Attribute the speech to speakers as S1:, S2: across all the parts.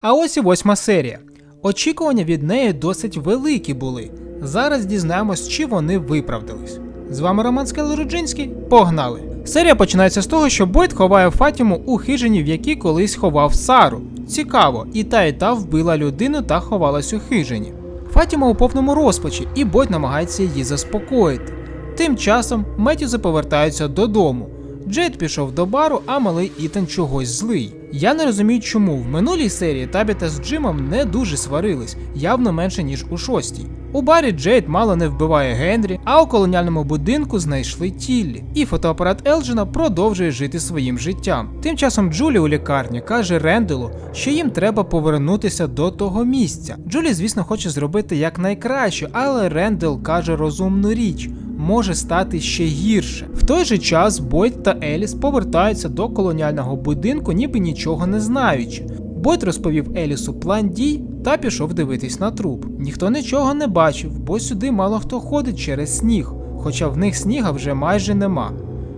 S1: А ось і восьма серія. Очікування від неї досить великі були. Зараз дізнаємось, чи вони виправдались. З вами Роман Скелероджинський. Погнали! Серія починається з того, що Бойт ховає Фатіму у хижині, в якій колись ховав Сару. Цікаво, і та і та вбила людину та ховалась у хижині. Фатіма у повному розпачі, і Бойт намагається її заспокоїти. Тим часом Меттюзи повертаються додому. Джейд пішов до бару, а малий Ітан чогось злий. Я не розумію, чому в минулій серії Табіта з Джимом не дуже сварились, явно менше ніж у шостій. У барі Джейд мало не вбиває Генрі, а у колоніальному будинку знайшли Тіллі. І фотоапарат Елджена продовжує жити своїм життям. Тим часом Джулі у лікарні каже Ренделу, що їм треба повернутися до того місця. Джулі, звісно, хоче зробити якнайкраще, але Рендел каже розумну річ може стати ще гірше. В той же час Бойд та Еліс повертаються до колоніального будинку, ніби нічого не знаючи. Бойд розповів Елісу план дій та пішов дивитись на труп. Ніхто нічого не бачив, бо сюди мало хто ходить через сніг, хоча в них сніга вже майже нема,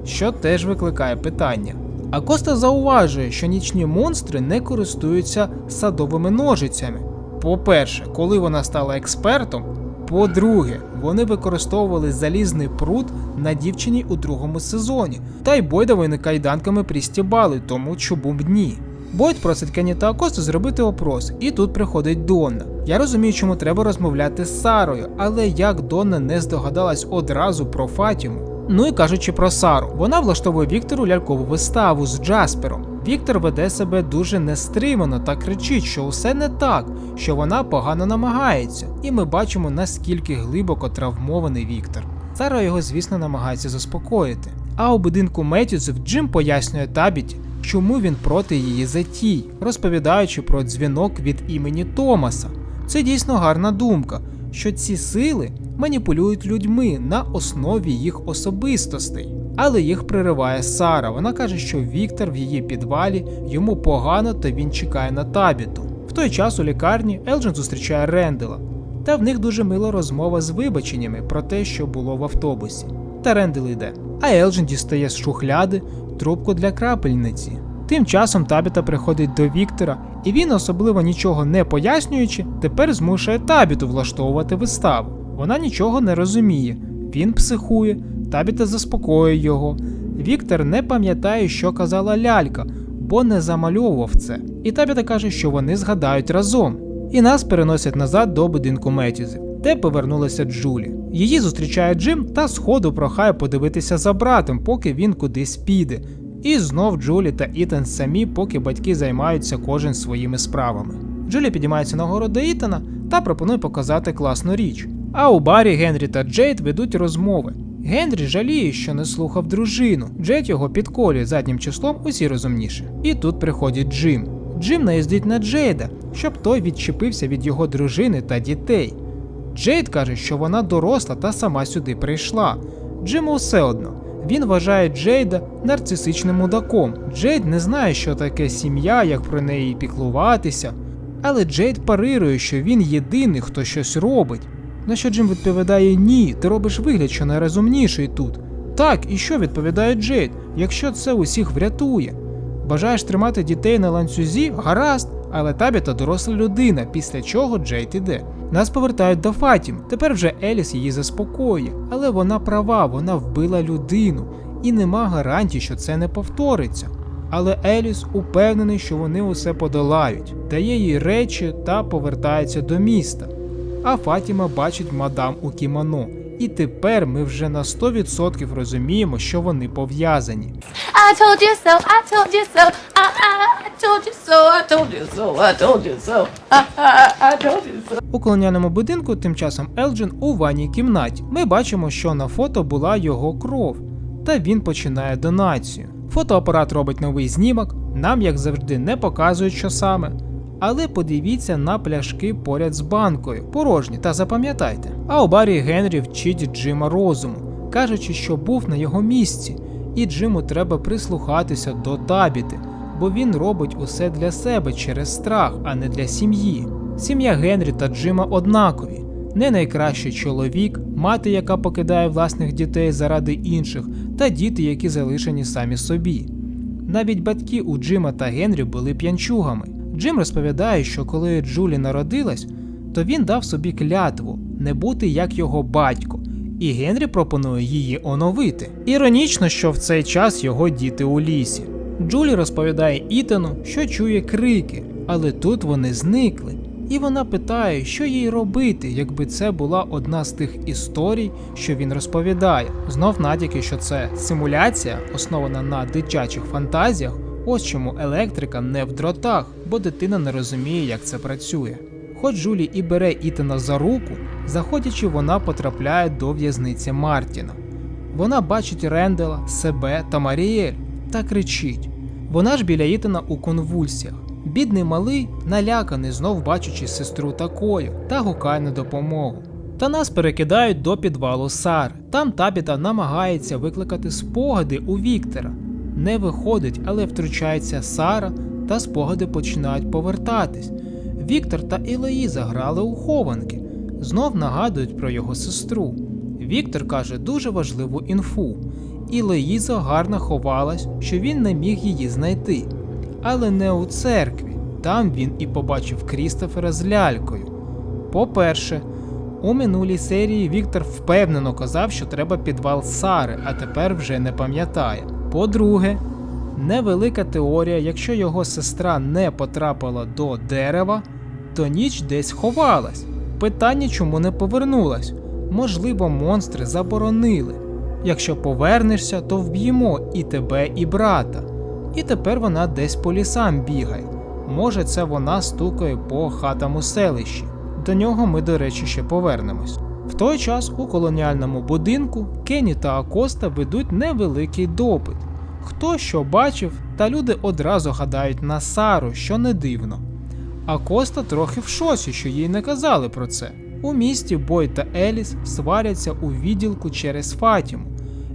S1: що теж викликає питання. А Коста зауважує, що нічні монстри не користуються садовими ножицями. По-перше, коли вона стала експертом, по-друге, вони використовували залізний прут на дівчині у другому сезоні, та й Бойда вони кайданками пристібали, тому чубум дні. Бойд просить Кені та Акосту зробити опрос, і тут приходить Донна. Я розумію, чому треба розмовляти з Сарою, але як Донна не здогадалась одразу про Фатіму. Ну і кажучи про Сару, вона влаштовує Віктору лялькову виставу з Джаспером. Віктор веде себе дуже нестримано та кричить, що усе не так, що вона погано намагається, і ми бачимо наскільки глибоко травмований Віктор. Сара його, звісно, намагається заспокоїти. А у будинку Меттюзів Джим пояснює Табіті, чому він проти її затій, розповідаючи про дзвінок від імені Томаса. Це дійсно гарна думка, що ці сили маніпулюють людьми на основі їх особистостей. Але їх пририває Сара. Вона каже, що Віктор в її підвалі йому погано, та він чекає на табіту. В той час у лікарні Елджен зустрічає Рендела, та в них дуже мила розмова з вибаченнями про те, що було в автобусі. Та Рендел йде. А Елджен дістає з шухляди трубку для крапельниці. Тим часом Табіта приходить до Віктора, і він, особливо нічого не пояснюючи, тепер змушує Табіту влаштовувати виставу. Вона нічого не розуміє. Він психує, Табіта заспокоює його. Віктор не пам'ятає, що казала лялька, бо не замальовував це. І Табіта каже, що вони згадають разом. І нас переносять назад до будинку Метізів, де повернулася Джулі. Її зустрічає Джим та сходу прохає подивитися за братом, поки він кудись піде. І знов Джулі та Ітан самі, поки батьки займаються кожен своїми справами. Джулі підіймається на гору до Ітана та пропонує показати класну річ. А у барі Генрі та Джейд ведуть розмови. Генрі жаліє, що не слухав дружину. Джейд його підколює заднім числом усі розумніше. І тут приходить Джим. Джим наїздить на Джейда, щоб той відчепився від його дружини та дітей. Джейд каже, що вона доросла та сама сюди прийшла. Джиму все одно. Він вважає Джейда нарцисичним мудаком. Джейд не знає, що таке сім'я, як про неї піклуватися. Але Джейд парирує, що він єдиний, хто щось робить. На що Джим відповідає ні, ти робиш вигляд, що найрозумніший тут. Так, і що відповідає Джейд, якщо це усіх врятує? Бажаєш тримати дітей на ланцюзі? Гаразд, але табіта доросла людина, після чого Джейд іде. Нас повертають до Фатім. Тепер вже Еліс її заспокоює, але вона права, вона вбила людину, і нема гарантій, що це не повториться. Але Еліс упевнений, що вони усе подолають, дає їй речі та повертається до міста. А Фатіма бачить мадам у кімоно. І тепер ми вже на 100% розуміємо, що вони пов'язані.
S2: I told you so, I told you so, I, I, I told you so, I told you so, I told you so, I, I, I told you so.
S1: У колоніальному будинку тим часом Елджин у ванній кімнаті. Ми бачимо, що на фото була його кров, та він починає донацію. Фотоапарат робить новий знімок, нам, як завжди, не показують, що саме. Але подивіться на пляшки поряд з банкою, порожні, та запам'ятайте. А у барі Генрі вчить Джима розуму, кажучи, що був на його місці, і Джиму треба прислухатися до табіти, бо він робить усе для себе через страх, а не для сім'ї. Сім'я Генрі та Джима однакові. Не найкращий чоловік, мати, яка покидає власних дітей заради інших, та діти, які залишені самі собі. Навіть батьки у Джима та Генрі були п'янчугами. Джим розповідає, що коли Джулі народилась, то він дав собі клятву не бути як його батько, і Генрі пропонує її оновити. Іронічно, що в цей час його діти у лісі. Джулі розповідає Ітану, що чує крики, але тут вони зникли. І вона питає, що їй робити, якби це була одна з тих історій, що він розповідає. Знов натяки, що це симуляція, основана на дитячих фантазіях. Ось чому електрика не в дротах, бо дитина не розуміє, як це працює. Хоч Джулі і бере Ітана за руку, заходячи, вона потрапляє до в'язниці Мартіна. Вона бачить Рендела, себе та Маріель та кричить. Вона ж біля Ітана у конвульсіях. Бідний малий, наляканий, знов бачачи сестру такою, та гукає на допомогу. Та нас перекидають до підвалу Сари. Там Табіта намагається викликати спогади у Віктора. Не виходить, але втручається Сара, та спогади починають повертатись. Віктор та Ілоїза грали у хованки, знов нагадують про його сестру. Віктор каже дуже важливу інфу. Ілоїза гарно ховалась, що він не міг її знайти. Але не у церкві. Там він і побачив Крістофера з лялькою. По-перше, у минулій серії Віктор впевнено казав, що треба підвал Сари, а тепер вже не пам'ятає. По-друге, невелика теорія, якщо його сестра не потрапила до дерева, то ніч десь ховалась. Питання, чому не повернулась? Можливо, монстри заборонили. Якщо повернешся, то вб'ємо і тебе, і брата. І тепер вона десь по лісам бігає. Може, це вона стукає по хатам у селищі. До нього ми, до речі, ще повернемось. Той час у колоніальному будинку Кені та Акоста ведуть невеликий допит. Хто що бачив, та люди одразу гадають на Сару, що не дивно. А Коста трохи в шоці, що їй не казали про це. У місті Бой та Еліс сваряться у відділку через Фатіму.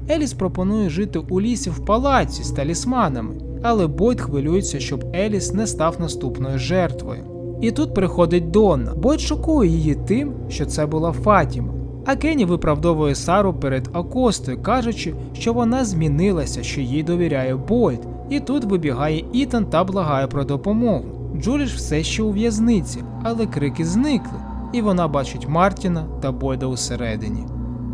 S1: Еліс пропонує жити у лісі в палаці з талісманами, але Бойд хвилюється, щоб Еліс не став наступною жертвою. І тут приходить Донна. Бойд шокує її тим, що це була Фатіма. А Кенні виправдовує Сару перед Акостою, кажучи, що вона змінилася, що їй довіряє Бойд. І тут вибігає Ітан та благає про допомогу. Джулі ж все ще у в'язниці, але крики зникли, і вона бачить Мартіна та Бойда усередині.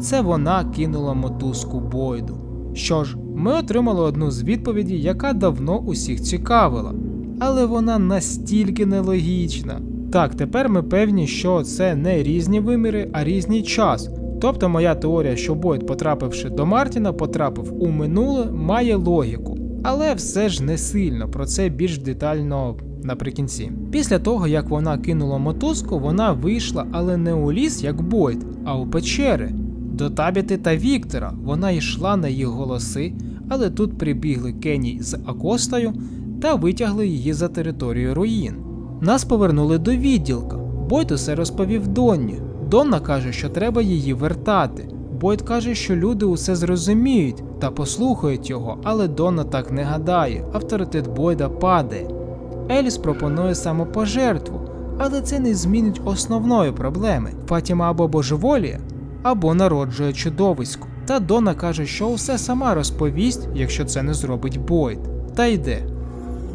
S1: Це вона кинула мотузку Бойду. Що ж, ми отримали одну з відповідей, яка давно усіх цікавила, але вона настільки нелогічна. Так, тепер ми певні, що це не різні виміри, а різний час. Тобто моя теорія, що Бойд, потрапивши до Мартіна, потрапив у минуле, має логіку. Але все ж не сильно, про це більш детально наприкінці. Після того, як вона кинула мотузку, вона вийшла, але не у ліс, як Бойд, а у печери. До Табіти та Віктора вона йшла на їх голоси, але тут прибігли Кенні з Акостою та витягли її за територію руїн. Нас повернули до відділка. Бойд усе розповів Донні. Донна каже, що треба її вертати. Бойд каже, що люди усе зрозуміють та послухають його, але Донна так не гадає. Авторитет Бойда падає. Еліс пропонує самопожертву, але це не змінить основної проблеми. Фатіма або божеволіє, або народжує чудовисько. Та Дона каже, що усе сама розповість, якщо це не зробить Бойд. Та йде.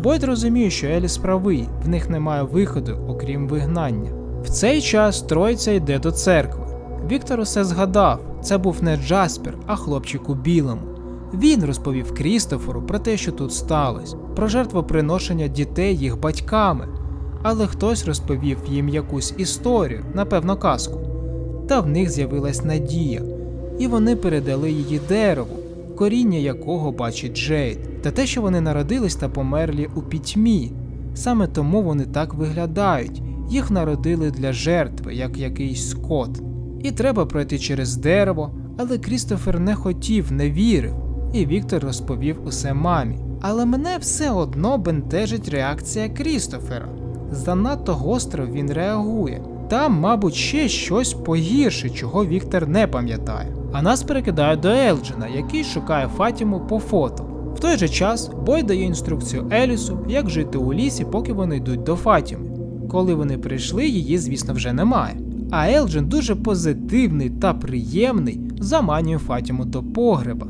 S1: Бойд розуміє, що Еліс правий, в них немає виходу, окрім вигнання. В цей час троїця йде до церкви. Віктор усе згадав, це був не Джаспер, а хлопчик у білому. Він розповів Крістоферу про те, що тут сталося, про жертвоприношення дітей їх батьками, але хтось розповів їм якусь історію, напевно, казку. Та в них з'явилась надія, і вони передали її дереву, коріння якого бачить Джейд, та те, що вони народились та померлі у пітьмі. Саме тому вони так виглядають, їх народили для жертви, як якийсь скот. І треба пройти через дерево, але Крістофер не хотів, не вірив, і Віктор розповів усе мамі. Але мене все одно бентежить реакція Крістофера. Занадто гостро він реагує. Там, мабуть, ще щось погірше, чого Віктор не пам'ятає. А нас перекидають до Елджина, який шукає Фатіму по фото. В той же час Бой дає інструкцію Елісу, як жити у лісі, поки вони йдуть до Фатіми. Коли вони прийшли, її, звісно, вже немає. А Елджин дуже позитивний та приємний заманює Фатіму до погреба.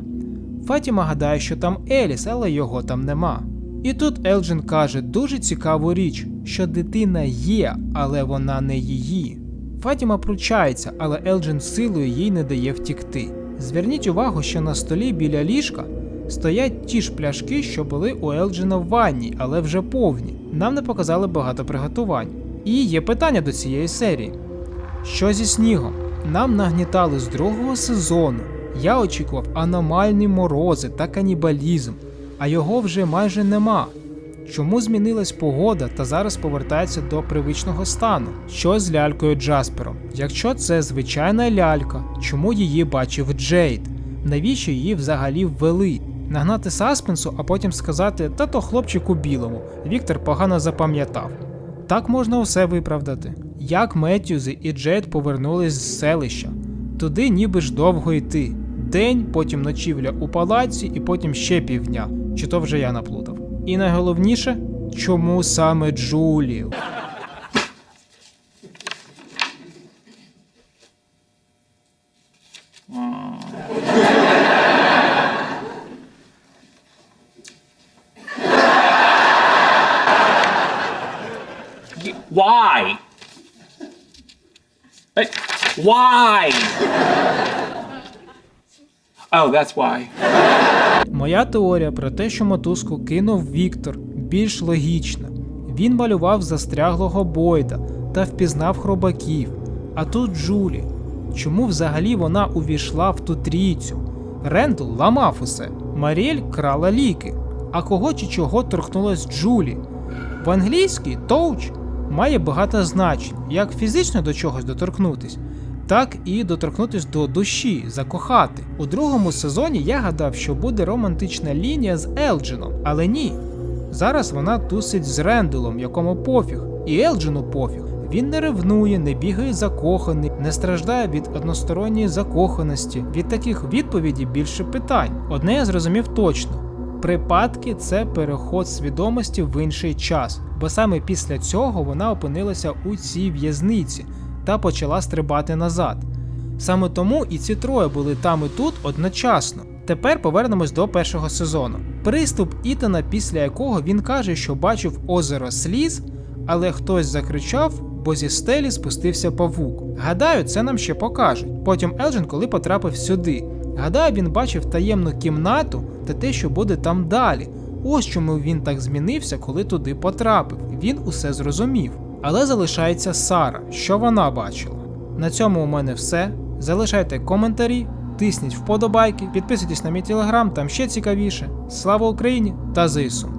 S1: Фатіма гадає, що там Еліс, але його там нема. І тут Елджин каже дуже цікаву річ, що дитина є, але вона не її. Фатіма пручається, але Елджин силою їй не дає втікти. Зверніть увагу, що на столі біля ліжка стоять ті ж пляшки, що були у Елджина в ванні, але вже повні. Нам не показали багато приготувань. І є питання до цієї серії. Що зі снігом? Нам нагнітали з другого сезону. Я очікував аномальні морози та канібалізм, а його вже майже нема. Чому змінилась погода та зараз повертається до привичного стану? Що з лялькою Джаспером? Якщо це звичайна лялька, чому її бачив Джейд? Навіщо її взагалі ввели? Нагнати саспенсу, а потім сказати, та то хлопчик у білому. Віктор погано запам'ятав. Так можна усе виправдати. Як Меттюзи і Джейд повернулись з селища. Туди ніби ж довго йти. День, потім ночівля у палаці і потім ще півдня. Чи то вже я наплутав. І найголовніше, чому саме Джулію?
S3: Why? Why? Oh, that's why.
S1: Моя теорія про те, що мотузку кинув Віктор, більш логічна. Він малював застряглого Бойда та впізнав хробаків. А тут Джулі. Чому взагалі вона увійшла в ту трійцю? Рендл ламав усе. Маріель крала ліки. А кого чи чого торкнулась Джулі? В англійській тоуч має багато значень, як фізично до чогось доторкнутись, так і доторкнутись до душі, закохати. У другому сезоні я гадав, що буде романтична лінія з Елджином, але ні. Зараз вона тусить з Ренделом, якому пофіг, і Елджину пофіг. Він не ревнує, не бігає закоханий, не страждає від односторонньої закоханості. Від таких відповідей більше питань. Одне я зрозумів точно: припадки це переход свідомості в інший час, бо саме після цього вона опинилася у цій в'язниці та почала стрибати назад. Саме тому і ці троє були там і тут одночасно. Тепер повернемось до першого сезону. Приступ Ітана, після якого він каже, що бачив озеро сліз, але хтось закричав, бо зі стелі спустився павук. Гадаю, це нам ще покажуть. Потім Елджин, коли потрапив сюди. Гадаю, він бачив таємну кімнату та те, що буде там далі. Ось чому він так змінився, коли туди потрапив. Він усе зрозумів. Але залишається Сара, що вона бачила. На цьому у мене все. Залишайте коментарі, тисніть вподобайки, підписуйтесь на мій телеграм, там ще цікавіше. Слава Україні та ЗСУ!